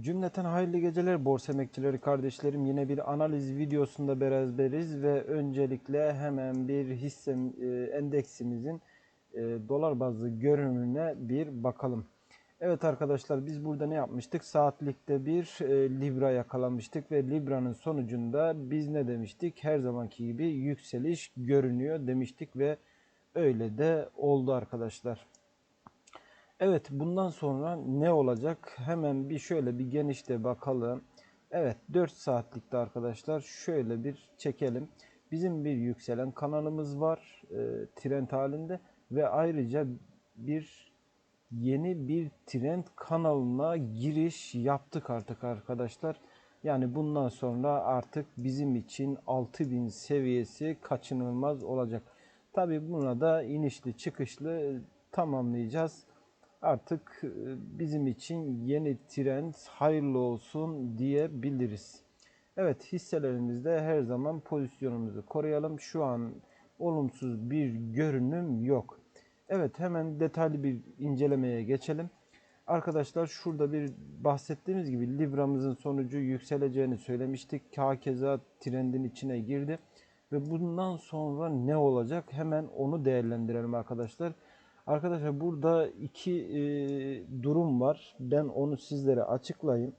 Cümleten hayırlı geceler borsa emekçileri kardeşlerim. Yine bir analiz videosunda beraberiz ve öncelikle hemen bir hisse e, endeksimizin e, dolar bazlı görünümüne bir bakalım. Evet arkadaşlar biz burada ne yapmıştık? Saatlikte bir e, Libra yakalamıştık ve Libra'nın sonucunda biz ne demiştik? Her zamanki gibi yükseliş görünüyor demiştik ve öyle de oldu arkadaşlar. Evet bundan sonra ne olacak? Hemen bir şöyle bir genişte bakalım. Evet 4 saatlikte arkadaşlar şöyle bir çekelim. Bizim bir yükselen kanalımız var e, trend halinde ve ayrıca bir yeni bir trend kanalına giriş yaptık artık arkadaşlar. Yani bundan sonra artık bizim için 6000 seviyesi kaçınılmaz olacak. Tabi buna da inişli çıkışlı tamamlayacağız artık e, bizim için yeni trend hayırlı olsun diyebiliriz. Evet hisselerimizde her zaman pozisyonumuzu koruyalım. Şu an olumsuz bir görünüm yok. Evet hemen detaylı bir incelemeye geçelim. Arkadaşlar şurada bir bahsettiğimiz gibi Libra'mızın sonucu yükseleceğini söylemiştik. Hakeza trendin içine girdi. Ve bundan sonra ne olacak hemen onu değerlendirelim arkadaşlar. Arkadaşlar burada iki e, durum var. Ben onu sizlere açıklayayım.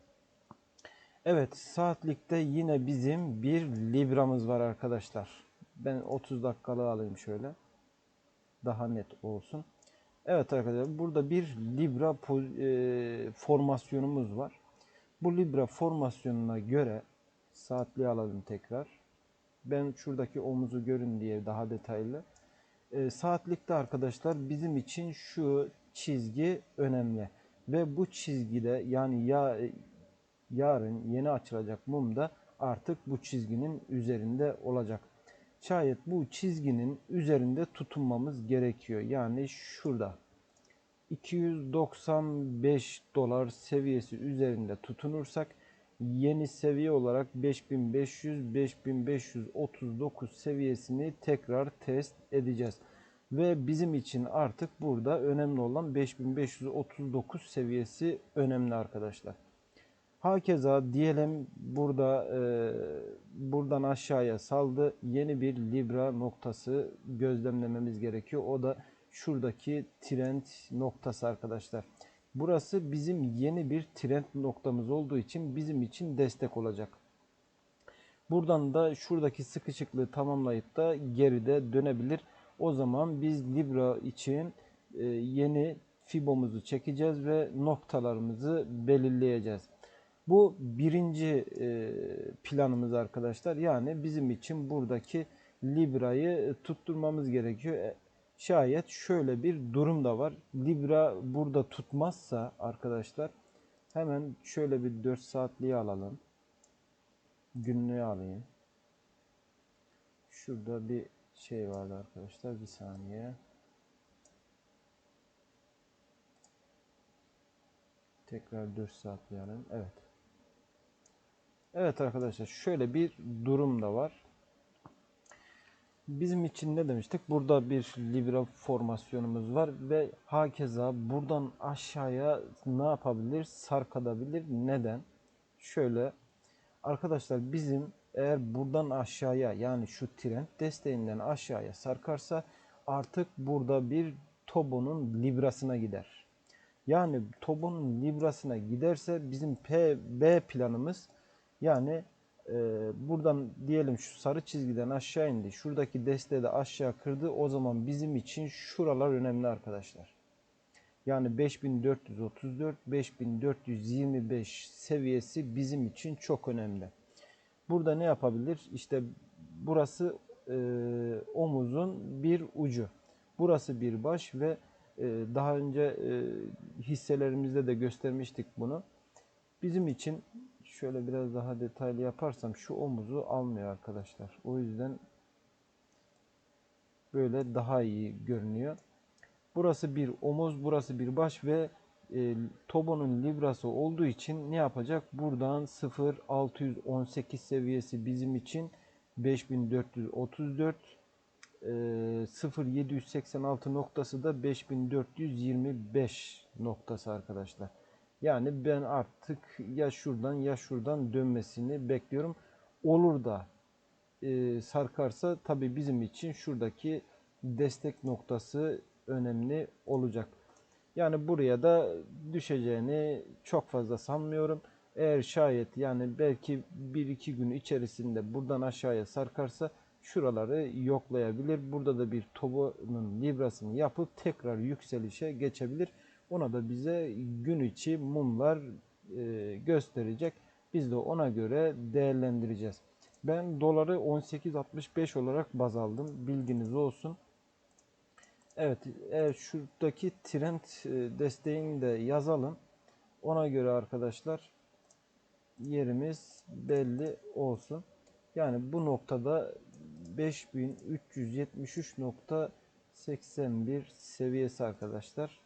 Evet saatlikte yine bizim bir libramız var arkadaşlar. Ben 30 dakikalık alayım şöyle. Daha net olsun. Evet arkadaşlar burada bir libra e, formasyonumuz var. Bu libra formasyonuna göre saatliği alalım tekrar. Ben şuradaki omuzu görün diye daha detaylı. E, saatlikte arkadaşlar bizim için şu çizgi önemli. Ve bu çizgide yani ya yarın yeni açılacak mum da artık bu çizginin üzerinde olacak. Şayet bu çizginin üzerinde tutunmamız gerekiyor. Yani şurada 295 dolar seviyesi üzerinde tutunursak yeni seviye olarak 5500-5539 seviyesini tekrar test edeceğiz. Ve bizim için artık burada önemli olan 5539 seviyesi önemli arkadaşlar. Hakeza diyelim burada e, buradan aşağıya saldı. Yeni bir Libra noktası gözlemlememiz gerekiyor. O da şuradaki trend noktası arkadaşlar. Burası bizim yeni bir trend noktamız olduğu için bizim için destek olacak. Buradan da şuradaki sıkışıklığı tamamlayıp da geride dönebilir. O zaman biz Libra için e, yeni fibomuzu çekeceğiz ve noktalarımızı belirleyeceğiz. Bu birinci e, planımız arkadaşlar. Yani bizim için buradaki Libra'yı tutturmamız gerekiyor. Şayet şöyle bir durum da var. Libra burada tutmazsa arkadaşlar hemen şöyle bir 4 saatliği alalım. Günlüğü alayım. Şurada bir şey vardı arkadaşlar. Bir saniye. Tekrar 4 saatliği alalım. Evet. Evet arkadaşlar şöyle bir durum da var. Bizim için ne demiştik? Burada bir Libra formasyonumuz var ve hakeza buradan aşağıya ne yapabilir? Sarkadabilir. Neden? Şöyle arkadaşlar bizim eğer buradan aşağıya yani şu trend desteğinden aşağıya sarkarsa artık burada bir Tobo'nun Librasına gider. Yani Tobo'nun Librasına giderse bizim P, B planımız yani e, buradan diyelim şu sarı çizgiden aşağı indi. Şuradaki desteği de aşağı kırdı. O zaman bizim için şuralar önemli arkadaşlar. Yani 5434 5425 seviyesi bizim için çok önemli. Burada ne yapabilir? İşte burası e, omuzun bir ucu. Burası bir baş ve e, daha önce e, hisselerimizde de göstermiştik bunu. Bizim için şöyle biraz daha detaylı yaparsam şu omuzu almıyor arkadaşlar. O yüzden böyle daha iyi görünüyor. Burası bir omuz, burası bir baş ve e, Tobo'nun librası olduğu için ne yapacak? Buradan 0.618 seviyesi bizim için 5434 e, 0.786 noktası da 5425 noktası arkadaşlar. Yani ben artık ya şuradan ya şuradan dönmesini bekliyorum. Olur da e, sarkarsa tabii bizim için şuradaki destek noktası önemli olacak. Yani buraya da düşeceğini çok fazla sanmıyorum. Eğer şayet yani belki 1-2 gün içerisinde buradan aşağıya sarkarsa şuraları yoklayabilir. Burada da bir Tobo'nun librasını yapıp tekrar yükselişe geçebilir. Ona da bize gün içi mumlar e, gösterecek. Biz de ona göre değerlendireceğiz. Ben doları 18.65 olarak baz aldım. Bilginiz olsun. Evet, eğer şuradaki trend e, desteğini de yazalım. Ona göre arkadaşlar yerimiz belli olsun. Yani bu noktada 5373.81 seviyesi arkadaşlar.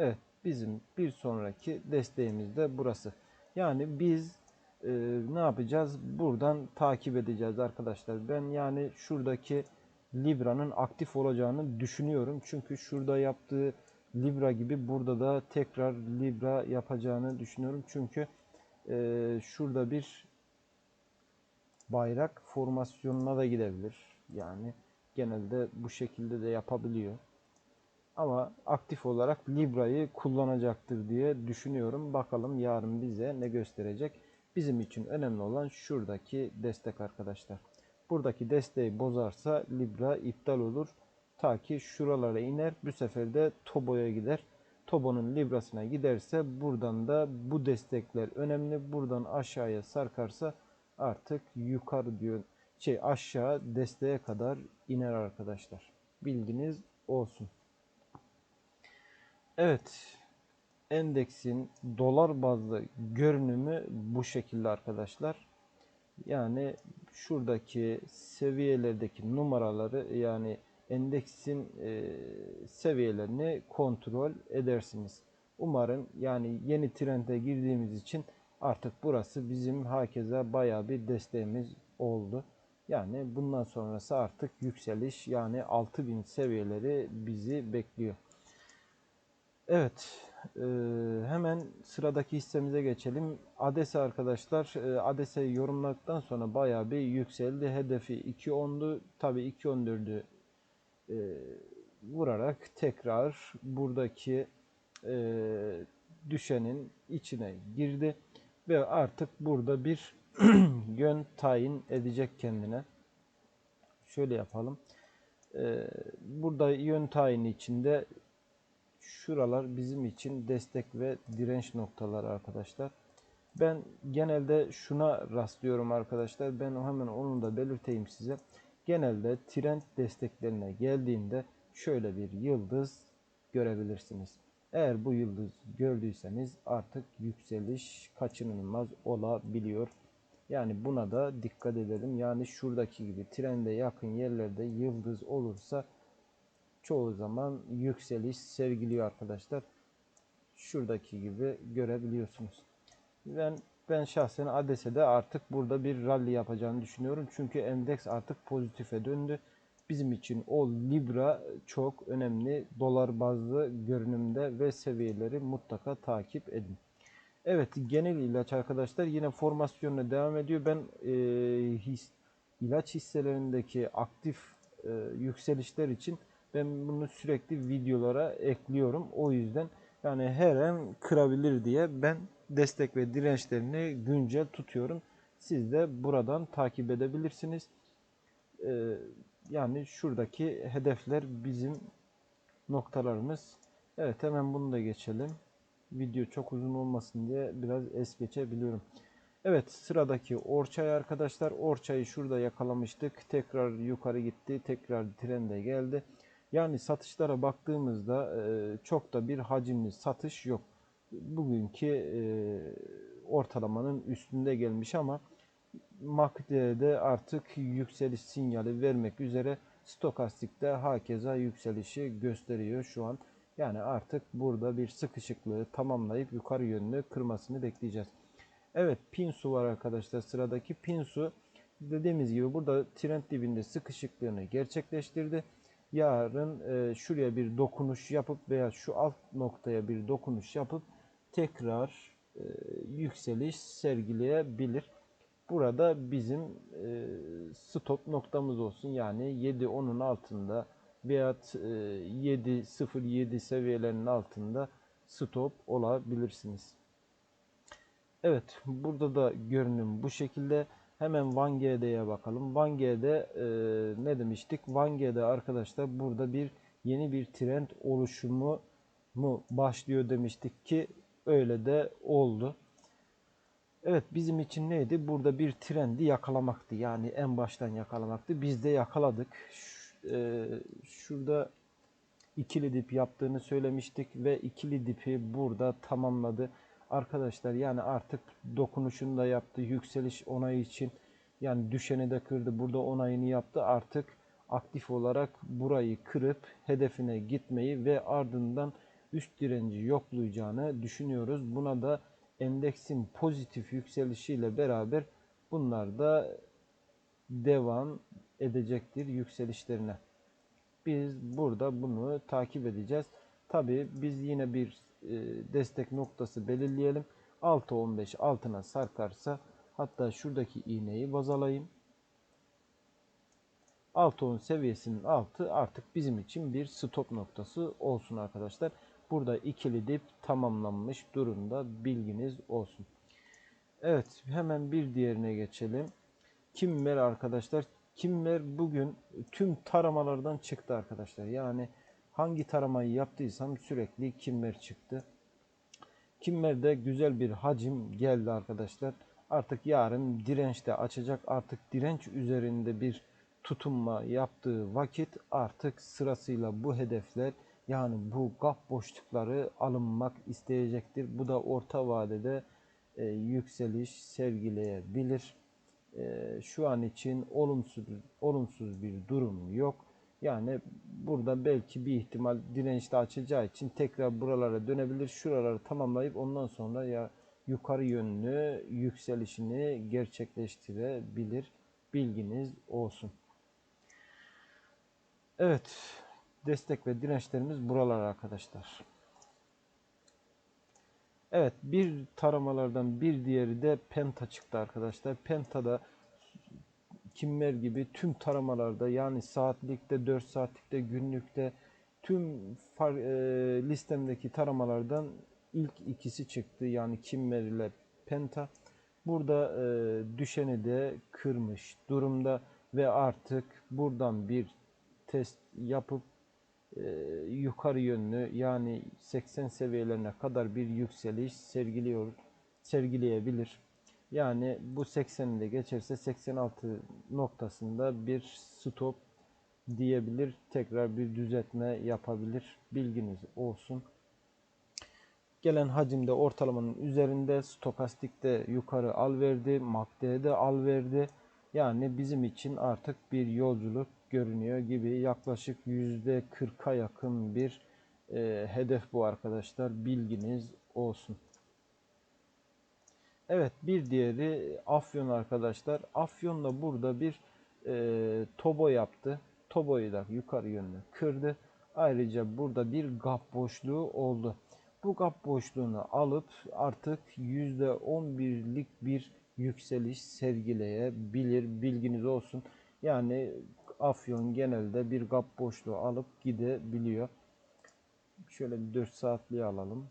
Evet bizim bir sonraki desteğimiz de burası. Yani biz e, ne yapacağız? Buradan takip edeceğiz arkadaşlar. Ben yani şuradaki Libra'nın aktif olacağını düşünüyorum. Çünkü şurada yaptığı Libra gibi burada da tekrar Libra yapacağını düşünüyorum. Çünkü e, şurada bir bayrak formasyonuna da gidebilir. Yani genelde bu şekilde de yapabiliyor. Ama aktif olarak Libra'yı kullanacaktır diye düşünüyorum. Bakalım yarın bize ne gösterecek. Bizim için önemli olan şuradaki destek arkadaşlar. Buradaki desteği bozarsa Libra iptal olur. Ta ki şuralara iner. Bu sefer de Tobo'ya gider. Tobo'nun Libra'sına giderse buradan da bu destekler önemli. Buradan aşağıya sarkarsa artık yukarı diyor şey aşağı desteğe kadar iner arkadaşlar. Bilginiz olsun. Evet. Endeksin dolar bazlı görünümü bu şekilde arkadaşlar. Yani şuradaki seviyelerdeki numaraları yani endeksin e, seviyelerini kontrol edersiniz. Umarım yani yeni trende girdiğimiz için artık burası bizim hakeza baya bir desteğimiz oldu. Yani bundan sonrası artık yükseliş yani 6000 seviyeleri bizi bekliyor. Evet e, hemen sıradaki hissemize geçelim. ADESE arkadaşlar e, ADESE'yi yorumladıktan sonra baya bir yükseldi. Hedefi 2.10'du. Tabi 2.14'ü e, vurarak tekrar buradaki e, düşenin içine girdi ve artık burada bir yön tayin edecek kendine. Şöyle yapalım. Ee, burada yön tayini içinde şuralar bizim için destek ve direnç noktaları arkadaşlar. Ben genelde şuna rastlıyorum arkadaşlar. Ben hemen onu da belirteyim size. Genelde trend desteklerine geldiğinde şöyle bir yıldız görebilirsiniz. Eğer bu yıldız gördüyseniz artık yükseliş kaçınılmaz olabiliyor. Yani buna da dikkat edelim. Yani şuradaki gibi trende yakın yerlerde yıldız olursa çoğu zaman yükseliş sergiliyor arkadaşlar. Şuradaki gibi görebiliyorsunuz. Ben ben şahsen ADES'de artık burada bir rally yapacağını düşünüyorum. Çünkü endeks artık pozitife döndü. Bizim için o Libra çok önemli. Dolar bazlı görünümde ve seviyeleri mutlaka takip edin. Evet genel ilaç arkadaşlar yine formasyonuna devam ediyor. Ben e, his, ilaç hisselerindeki aktif e, yükselişler için ben bunu sürekli videolara ekliyorum. O yüzden yani her an kırabilir diye ben destek ve dirençlerini güncel tutuyorum. Siz de buradan takip edebilirsiniz. Ee, yani şuradaki hedefler bizim noktalarımız. Evet hemen bunu da geçelim. Video çok uzun olmasın diye biraz es geçebiliyorum. Evet sıradaki Orçay arkadaşlar. Orçay'ı şurada yakalamıştık. Tekrar yukarı gitti. Tekrar trende geldi. Yani satışlara baktığımızda e, çok da bir hacimli satış yok. Bugünkü e, ortalamanın üstünde gelmiş ama MACD'de artık yükseliş sinyali vermek üzere stokastikte hakeza yükselişi gösteriyor şu an. Yani artık burada bir sıkışıklığı tamamlayıp yukarı yönlü kırmasını bekleyeceğiz. Evet Pinsu var arkadaşlar sıradaki Pinsu dediğimiz gibi burada trend dibinde sıkışıklığını gerçekleştirdi yarın e, şuraya bir dokunuş yapıp veya şu alt noktaya bir dokunuş yapıp tekrar e, yükseliş sergileyebilir. Burada bizim e, stop noktamız olsun. Yani 7-10'un altında veyahut e, 7-0-7 seviyelerinin altında stop olabilirsiniz. Evet, burada da görünüm bu şekilde. Hemen Vange'de bakalım. Vange'de e, ne demiştik? Vange'de arkadaşlar burada bir yeni bir trend oluşumu mu başlıyor demiştik ki öyle de oldu. Evet bizim için neydi? Burada bir trendi yakalamaktı. Yani en baştan yakalamaktı. Biz de yakaladık. E, şurada ikili dip yaptığını söylemiştik ve ikili dipi burada tamamladı. Arkadaşlar yani artık dokunuşunu da yaptı. Yükseliş onayı için yani düşeni de kırdı. Burada onayını yaptı. Artık aktif olarak burayı kırıp hedefine gitmeyi ve ardından üst direnci yoklayacağını düşünüyoruz. Buna da endeksin pozitif yükselişiyle beraber bunlar da devam edecektir yükselişlerine. Biz burada bunu takip edeceğiz. Tabi biz yine bir destek noktası belirleyelim. 6.15 altına sarkarsa hatta şuradaki iğneyi baz alayım. 6.10 seviyesinin altı artık bizim için bir stop noktası olsun arkadaşlar. Burada ikili dip tamamlanmış durumda bilginiz olsun. Evet hemen bir diğerine geçelim. Kimmer arkadaşlar. Kimmer bugün tüm taramalardan çıktı arkadaşlar. Yani hangi taramayı yaptıysam sürekli Kimmer çıktı. Kimmer'de güzel bir hacim geldi arkadaşlar. Artık yarın dirençte açacak. Artık direnç üzerinde bir tutunma yaptığı vakit artık sırasıyla bu hedefler yani bu gap boşlukları alınmak isteyecektir. Bu da orta vadede e, yükseliş sergileyebilir. E, şu an için olumsuz olumsuz bir durum yok. Yani burada belki bir ihtimal dirençte açacağı için tekrar buralara dönebilir. Şuraları tamamlayıp ondan sonra ya yukarı yönlü yükselişini gerçekleştirebilir. Bilginiz olsun. Evet. Destek ve dirençlerimiz buralar arkadaşlar. Evet. Bir taramalardan bir diğeri de Penta çıktı arkadaşlar. Penta'da Kimmer gibi tüm taramalarda yani saatlikte, 4 saatlikte, günlükte tüm far, e, listemdeki taramalardan ilk ikisi çıktı. Yani Kimmer ile Penta. Burada e, düşeni de kırmış durumda ve artık buradan bir test yapıp e, yukarı yönlü yani 80 seviyelerine kadar bir yükseliş sergiliyor sergileyebilir. Yani bu 80'i de geçerse 86 noktasında bir stop diyebilir. Tekrar bir düzeltme yapabilir. Bilginiz olsun. Gelen hacimde ortalamanın üzerinde stokastikte yukarı al verdi. MACD'de al verdi. Yani bizim için artık bir yolculuk görünüyor gibi yaklaşık %40'a yakın bir e, hedef bu arkadaşlar. Bilginiz olsun. Evet bir diğeri Afyon arkadaşlar. Afyon da burada bir e, tobo yaptı. Toboyu da yukarı yönlü kırdı. Ayrıca burada bir gap boşluğu oldu. Bu gap boşluğunu alıp artık %11'lik bir yükseliş sergileyebilir. Bilginiz olsun. Yani Afyon genelde bir gap boşluğu alıp gidebiliyor. Şöyle bir 4 saatliği alalım.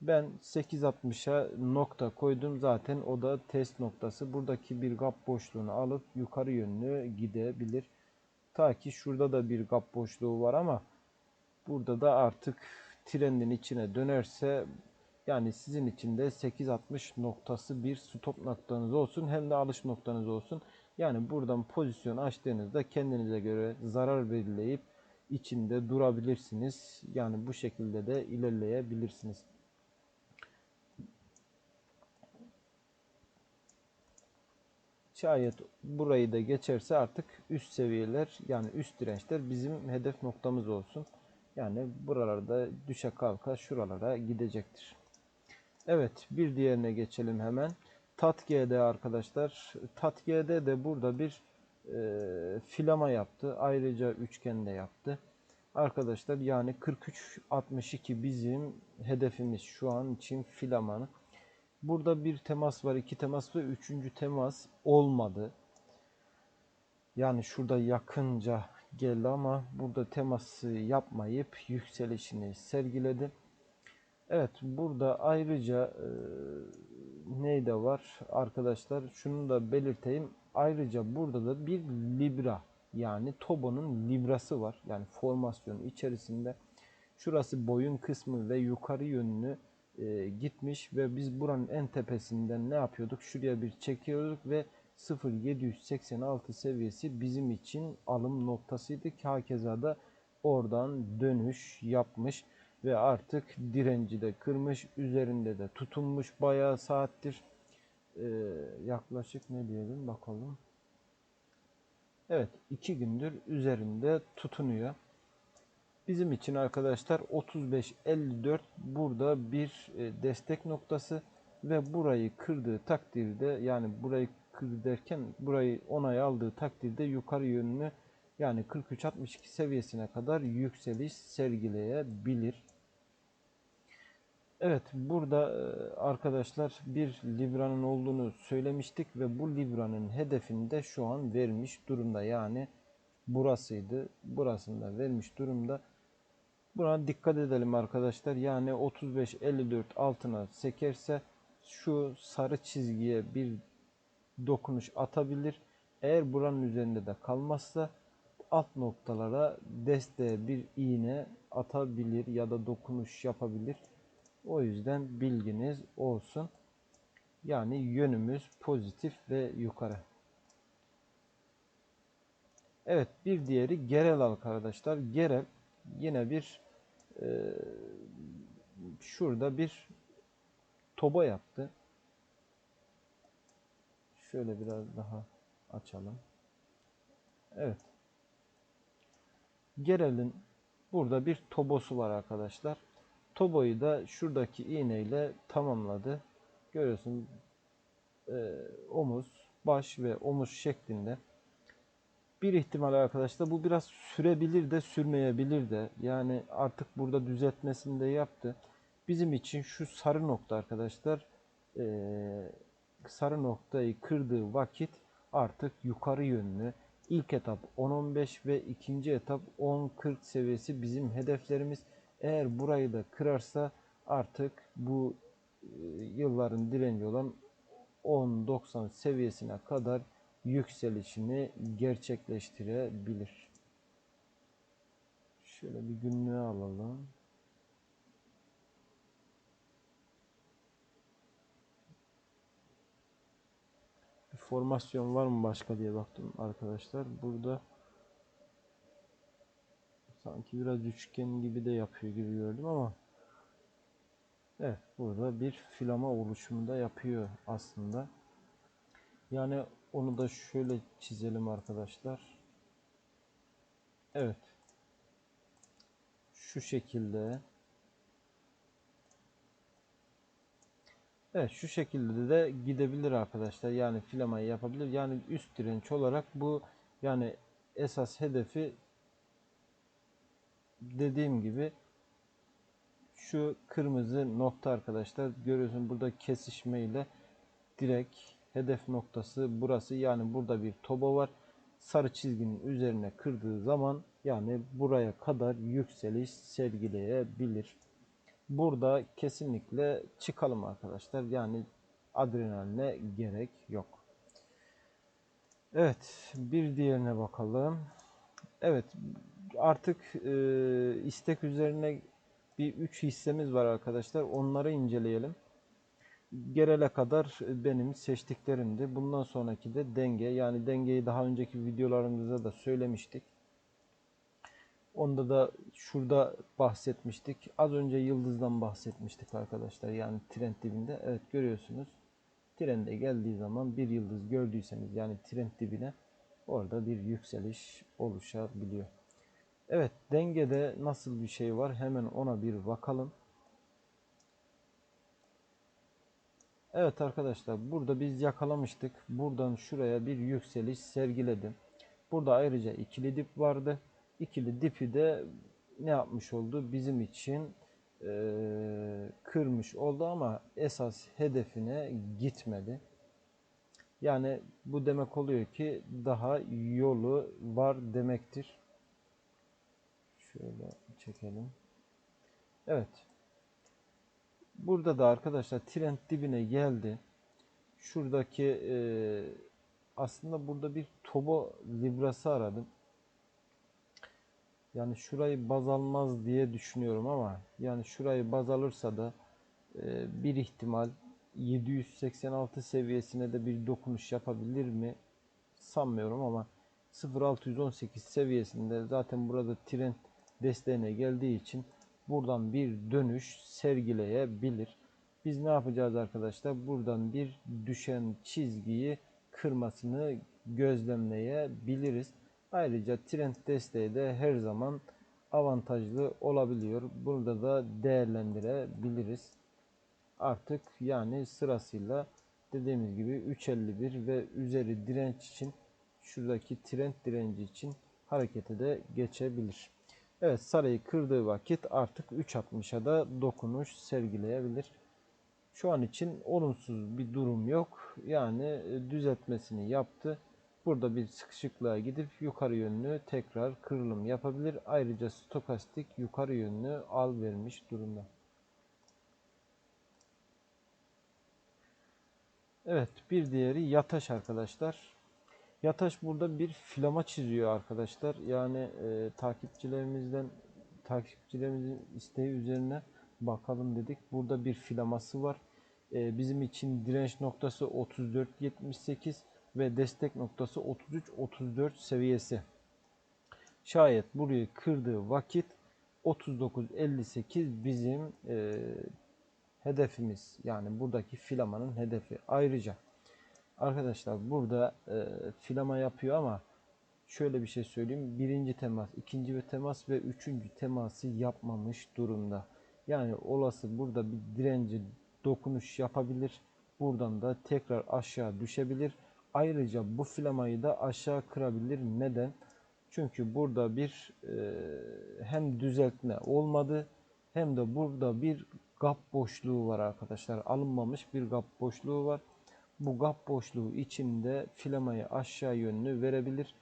Ben 8.60'a nokta koydum zaten o da test noktası. Buradaki bir gap boşluğunu alıp yukarı yönlü gidebilir. Ta ki şurada da bir gap boşluğu var ama burada da artık trendin içine dönerse yani sizin için de 8.60 noktası bir stop noktanız olsun hem de alış noktanız olsun. Yani buradan pozisyon açtığınızda kendinize göre zarar belirleyip içinde durabilirsiniz. Yani bu şekilde de ilerleyebilirsiniz. Şayet burayı da geçerse artık üst seviyeler yani üst dirençler bizim hedef noktamız olsun. Yani buralarda düşe kalka şuralara gidecektir. Evet bir diğerine geçelim hemen. TATG'de arkadaşlar. TATG'de de burada bir e, filama yaptı. Ayrıca üçgen de yaptı. Arkadaşlar yani 43.62 bizim hedefimiz şu an için filamanı. Burada bir temas var, iki temas ve üçüncü temas olmadı. Yani şurada yakınca geldi ama burada teması yapmayıp yükselişini sergiledi. Evet burada ayrıca e, ney de var arkadaşlar şunu da belirteyim. Ayrıca burada da bir libra yani Tobo'nun librası var. Yani formasyonun içerisinde. Şurası boyun kısmı ve yukarı yönlü e, gitmiş ve biz buranın en tepesinden ne yapıyorduk? Şuraya bir çekiyorduk ve 0.786 seviyesi bizim için alım noktasıydı. Hakeza da oradan dönüş yapmış ve artık direnci de kırmış. Üzerinde de tutunmuş bayağı saattir. Ee, yaklaşık ne diyelim bakalım. Evet iki gündür üzerinde tutunuyor. Bizim için arkadaşlar 35-54 burada bir e, destek noktası ve burayı kırdığı takdirde yani burayı kırdı derken burayı onay aldığı takdirde yukarı yönlü yani 43-62 seviyesine kadar yükseliş sergileyebilir. Evet burada e, arkadaşlar bir Libra'nın olduğunu söylemiştik ve bu Libra'nın hedefini de şu an vermiş durumda. Yani burasıydı. Burasında vermiş durumda. Buna dikkat edelim arkadaşlar. Yani 35-54 altına sekerse şu sarı çizgiye bir dokunuş atabilir. Eğer buranın üzerinde de kalmazsa alt noktalara desteğe bir iğne atabilir ya da dokunuş yapabilir. O yüzden bilginiz olsun. Yani yönümüz pozitif ve yukarı. Evet bir diğeri Gerel arkadaşlar. Gerel yine bir e, şurada bir toba yaptı. Şöyle biraz daha açalım. Evet. Gerel'in burada bir tobosu var arkadaşlar. Toboyu da şuradaki iğneyle tamamladı. Görüyorsun e, omuz, baş ve omuz şeklinde. Bir ihtimal arkadaşlar bu biraz sürebilir de sürmeyebilir de. Yani artık burada düzeltmesini de yaptı. Bizim için şu sarı nokta arkadaşlar sarı noktayı kırdığı vakit artık yukarı yönlü. İlk etap 10-15 ve ikinci etap 10-40 seviyesi bizim hedeflerimiz. Eğer burayı da kırarsa artık bu yılların direnci olan 10-90 seviyesine kadar yükselişini gerçekleştirebilir. Şöyle bir günlüğe alalım. Bir formasyon var mı başka diye baktım arkadaşlar. Burada sanki biraz üçgen gibi de yapıyor gibi gördüm ama evet burada bir filama oluşumu da yapıyor aslında. Yani onu da şöyle çizelim arkadaşlar. Evet. Şu şekilde. Evet şu şekilde de gidebilir arkadaşlar. Yani filamayı yapabilir. Yani üst direnç olarak bu yani esas hedefi dediğim gibi şu kırmızı nokta arkadaşlar. Görüyorsun burada kesişme ile direkt hedef noktası burası. Yani burada bir toba var. Sarı çizginin üzerine kırdığı zaman yani buraya kadar yükseliş sergileyebilir. Burada kesinlikle çıkalım arkadaşlar. Yani adrenaline gerek yok. Evet bir diğerine bakalım. Evet artık e, istek üzerine bir 3 hissemiz var arkadaşlar. Onları inceleyelim. Gerele kadar benim seçtiklerimdi. Bundan sonraki de denge. Yani dengeyi daha önceki videolarımızda da söylemiştik. Onda da şurada bahsetmiştik. Az önce yıldızdan bahsetmiştik arkadaşlar. Yani trend dibinde. Evet görüyorsunuz. Trende geldiği zaman bir yıldız gördüyseniz yani trend dibine orada bir yükseliş oluşabiliyor. Evet dengede nasıl bir şey var hemen ona bir bakalım. Evet arkadaşlar burada biz yakalamıştık. Buradan şuraya bir yükseliş sergiledim. Burada ayrıca ikili dip vardı. İkili dipi de ne yapmış oldu? Bizim için eee, kırmış oldu ama esas hedefine gitmedi. Yani bu demek oluyor ki daha yolu var demektir. Şöyle çekelim. Evet. Burada da arkadaşlar trend dibine geldi. Şuradaki eee, aslında burada bir Tobo Librası aradım. Yani şurayı baz almaz diye düşünüyorum ama yani şurayı baz alırsa da e, bir ihtimal 786 seviyesine de bir dokunuş yapabilir mi? Sanmıyorum ama 0618 seviyesinde zaten burada trend desteğine geldiği için buradan bir dönüş sergileyebilir. Biz ne yapacağız arkadaşlar? Buradan bir düşen çizgiyi kırmasını gözlemleyebiliriz. Ayrıca trend desteği de her zaman avantajlı olabiliyor. Burada da değerlendirebiliriz. Artık yani sırasıyla dediğimiz gibi 3.51 ve üzeri direnç için şuradaki trend direnci için harekete de geçebilir. Evet sarayı kırdığı vakit artık 3.60'a da dokunuş sergileyebilir. Şu an için olumsuz bir durum yok. Yani e, düzeltmesini yaptı. Burada bir sıkışıklığa gidip yukarı yönlü tekrar kırılım yapabilir. Ayrıca stokastik yukarı yönlü al vermiş durumda. Evet bir diğeri yataş arkadaşlar. Yataş burada bir filama çiziyor arkadaşlar. Yani e, takipçilerimizden takipçilerimizin isteği üzerine bakalım dedik. Burada bir filaması var. E, bizim için direnç noktası 34.78 ve destek noktası 33-34 seviyesi. Şayet burayı kırdığı vakit 39.58 bizim e, hedefimiz. Yani buradaki filamanın hedefi. Ayrıca arkadaşlar burada e, filama yapıyor ama şöyle bir şey söyleyeyim. Birinci temas, ikinci bir temas ve üçüncü teması yapmamış durumda. Yani olası burada bir direnci dokunuş yapabilir. Buradan da tekrar aşağı düşebilir. Ayrıca bu filamayı da aşağı kırabilir. Neden? Çünkü burada bir e, hem düzeltme olmadı hem de burada bir gap boşluğu var arkadaşlar. Alınmamış bir gap boşluğu var. Bu gap boşluğu içinde filamayı aşağı yönlü verebilir.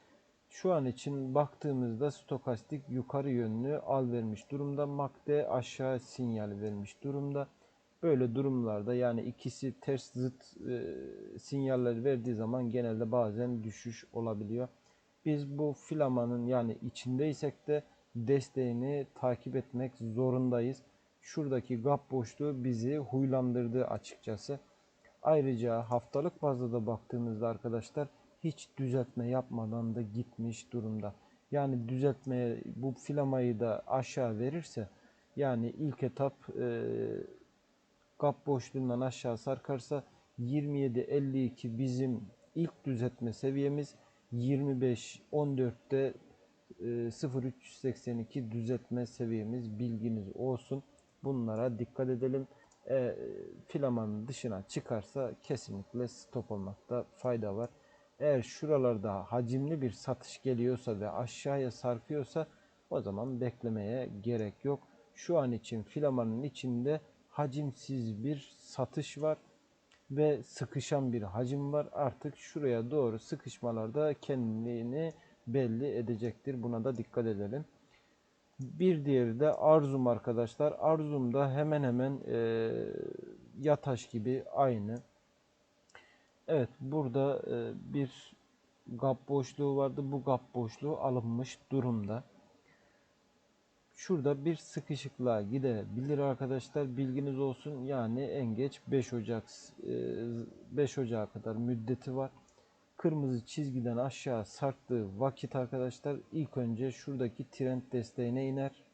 Şu an için baktığımızda stokastik yukarı yönlü al vermiş durumda. MACD aşağı sinyal vermiş durumda. Böyle durumlarda yani ikisi ters zıt e, sinyaller verdiği zaman genelde bazen düşüş olabiliyor. Biz bu filamanın yani içindeysek de desteğini takip etmek zorundayız. Şuradaki gap boşluğu bizi huylandırdı açıkçası. Ayrıca haftalık bazda da baktığımızda arkadaşlar hiç düzeltme yapmadan da gitmiş durumda. Yani düzeltmeye bu filamayı da aşağı verirse yani ilk etap e, gap boşluğundan aşağı sarkarsa 27.52 bizim ilk düzeltme seviyemiz 25 14'te e, 0382 düzeltme seviyemiz bilginiz olsun. Bunlara dikkat edelim. E, filamanın dışına çıkarsa kesinlikle stop olmakta fayda var. Eğer şuralarda hacimli bir satış geliyorsa ve aşağıya sarkıyorsa o zaman beklemeye gerek yok. Şu an için filamanın içinde hacimsiz bir satış var ve sıkışan bir hacim var. Artık şuraya doğru sıkışmalarda kendini belli edecektir. Buna da dikkat edelim. Bir diğeri de Arzum arkadaşlar. Arzum da hemen hemen e, Yataş gibi aynı. Evet burada e, bir gap boşluğu vardı. Bu gap boşluğu alınmış durumda. Şurada bir sıkışıklığa gidebilir arkadaşlar. Bilginiz olsun. Yani en geç 5 Ocak 5 Ocak'a kadar müddeti var. Kırmızı çizgiden aşağı sarktığı vakit arkadaşlar ilk önce şuradaki trend desteğine iner.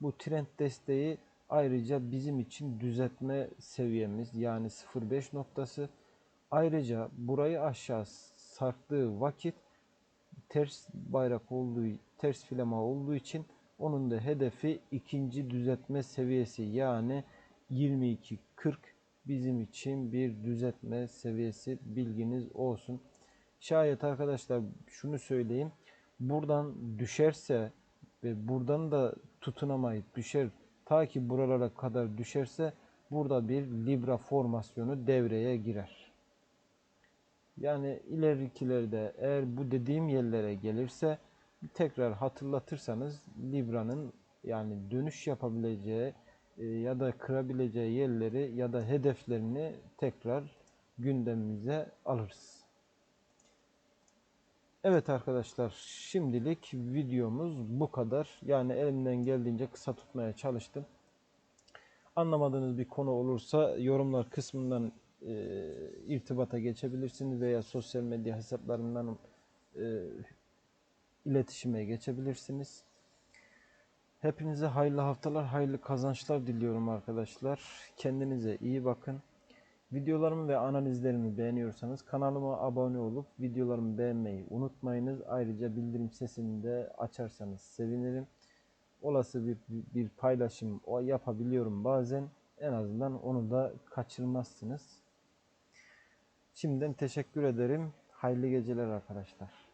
Bu trend desteği ayrıca bizim için düzeltme seviyemiz yani 0.5 noktası. Ayrıca burayı aşağı sarktığı vakit ters bayrak olduğu, ters filama olduğu için onun da hedefi ikinci düzeltme seviyesi yani 22.40 bizim için bir düzeltme seviyesi bilginiz olsun. Şayet arkadaşlar şunu söyleyeyim. Buradan düşerse ve buradan da tutunamayıp düşer ta ki buralara kadar düşerse burada bir Libra formasyonu devreye girer. Yani ilerikilerde eğer bu dediğim yerlere gelirse tekrar hatırlatırsanız Libra'nın yani dönüş yapabileceği ya da kırabileceği yerleri ya da hedeflerini tekrar gündemimize alırız. Evet arkadaşlar şimdilik videomuz bu kadar. Yani elimden geldiğince kısa tutmaya çalıştım. Anlamadığınız bir konu olursa yorumlar kısmından e, irtibata geçebilirsiniz veya sosyal medya hesaplarından e, iletişime geçebilirsiniz. Hepinize hayırlı haftalar, hayırlı kazançlar diliyorum arkadaşlar. Kendinize iyi bakın. Videolarımı ve analizlerimi beğeniyorsanız kanalıma abone olup videolarımı beğenmeyi unutmayınız. Ayrıca bildirim sesini de açarsanız sevinirim. Olası bir, bir paylaşım yapabiliyorum bazen. En azından onu da kaçırmazsınız. Şimdiden teşekkür ederim. Hayırlı geceler arkadaşlar.